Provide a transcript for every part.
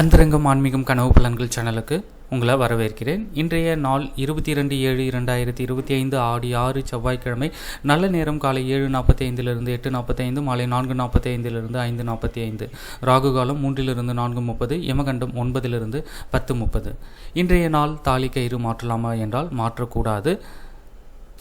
அந்தரங்கம் ஆன்மீகம் கனவு பலன்கள் சேனலுக்கு உங்களை வரவேற்கிறேன். இன்றைய நாள் இருபத்தி ரெண்டு ஏழு இரண்டாயிரத்தி இருபத்தி ஐந்து ஆடி ஆறு செவ்வாய்க்கிழமை. நல்ல நேரம் காலை ஏழு நாற்பத்தி ஐந்திலிருந்து எட்டு நாற்பத்தி ஐந்து மாலை நான்கு நாற்பத்தி ஐந்திலிருந்து ஐந்து நாற்பத்தி ஐந்து ராகு காலம் மூன்றிலிருந்து நான்கு முப்பது யமகண்டம் ஒன்பதிலிருந்து பத்து முப்பது. இன்றைய நாள் தாலி கயிறு மாற்றலாமா என்றால் மாற்றக்கூடாது.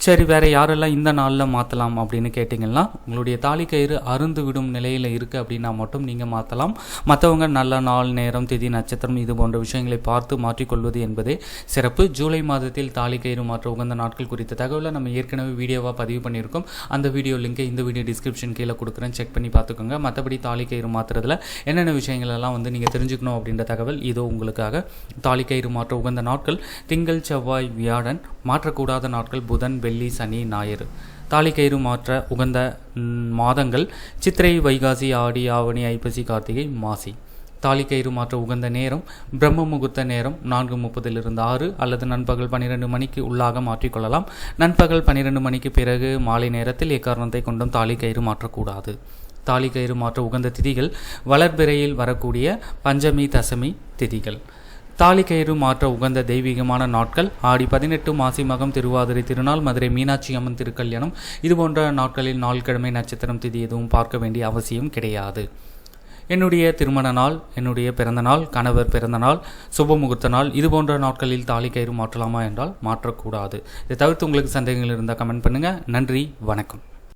சரி வேற யாரெல்லாம் இந்த நாளில் மாற்றலாம் அப்படின்னு கேட்டிங்கன்னா உங்களுடைய தாலி கயிறு அருந்து விடும் நிலையில் இருக்குது அப்படின்னா மட்டும் நீங்கள் மாற்றலாம் மற்றவங்க நல்ல நாள் நேரம் திதி நட்சத்திரம் இது போன்ற விஷயங்களை பார்த்து மாற்றிக்கொள்வது என்பதே சிறப்பு. ஜூலை மாதத்தில் தாலி கயிறு மாற்ற உகந்த நாட்கள் குறித்த தகவலை நம்ம ஏற்கனவே வீடியோவாக பதிவு பண்ணியிருக்கோம். அந்த வீடியோ லிங்கை இந்த வீடியோ டிஸ்கிரிப்ஷன் கீழே கொடுக்குறேன். செக் பண்ணி பார்த்துக்கோங்க. மற்றபடி தாலி கயிறு மாற்றுறதுல என்னென்ன விஷயங்கள் எல்லாம் வந்து நீங்கள் தெரிஞ்சுக்கணும் அப்படின்ற தகவல் இதோ உங்களுக்காக. தாலி கயிறு மாற்ற உகந்த நாட்கள் திங்கள் செவ்வாய் வியாழன் மாற்றக்கூடாத நாட்கள் புதன் வெள்ளி சனி ஞாயிறு. தாலி கயிறு மாற்ற உகந்த மாதங்கள் சித்திரை வைகாசி ஆடி ஆவணி ஐப்பசி கார்த்திகை மாசி. தாலி கயிறு மாற்ற உகந்த நேரம் பிரம்ம முகூர்த்த நேரம் நான்கு முப்பதிலிருந்து ஆறு அல்லது நண்பகல் பன்னிரெண்டு மணிக்கு உள்ளாக மாற்றிக்கொள்ளலாம். நண்பகல் பன்னிரெண்டு மணிக்கு பிறகு மாலை நேரத்தில் எக்காரணத்தை கொண்டும் தாலி கயிறு மாற்றக்கூடாது. தாலி கயிறு மாற்ற உகந்த திதிகள் வளர்பிறையில் வரக்கூடிய பஞ்சமி தசமி திதிகள். தாலி கயிறு மாற்ற உகந்த தெய்வீகமான நாட்கள். ஆடி பதினெட்டு மாசி மகம் திருவாதிரை திருநாள் மதுரை மீனாட்சி அம்மன் திருக்கல்யாணம். இது போன்ற நாட்களில் நாள் கிழமை நட்சத்திரம் திதி எதுவும் பார்க்க வேண்டிய அவசியம் கிடையாது. என்னுடைய திருமண நாள் என்னுடைய பிறந்த நாள் கணவர் பிறந்த நாள் சுப முகூர்த்த நாள் இது போன்ற நாட்களில் தாலி கயிறு மாற்றலாமா என்றால் மாற்றக்கூடாது. இதை தவிர்த்து உங்களுக்கு சந்தேகங்கள் இருந்தால் கமெண்ட் பண்ணுங்கள் நன்றி வணக்கம்.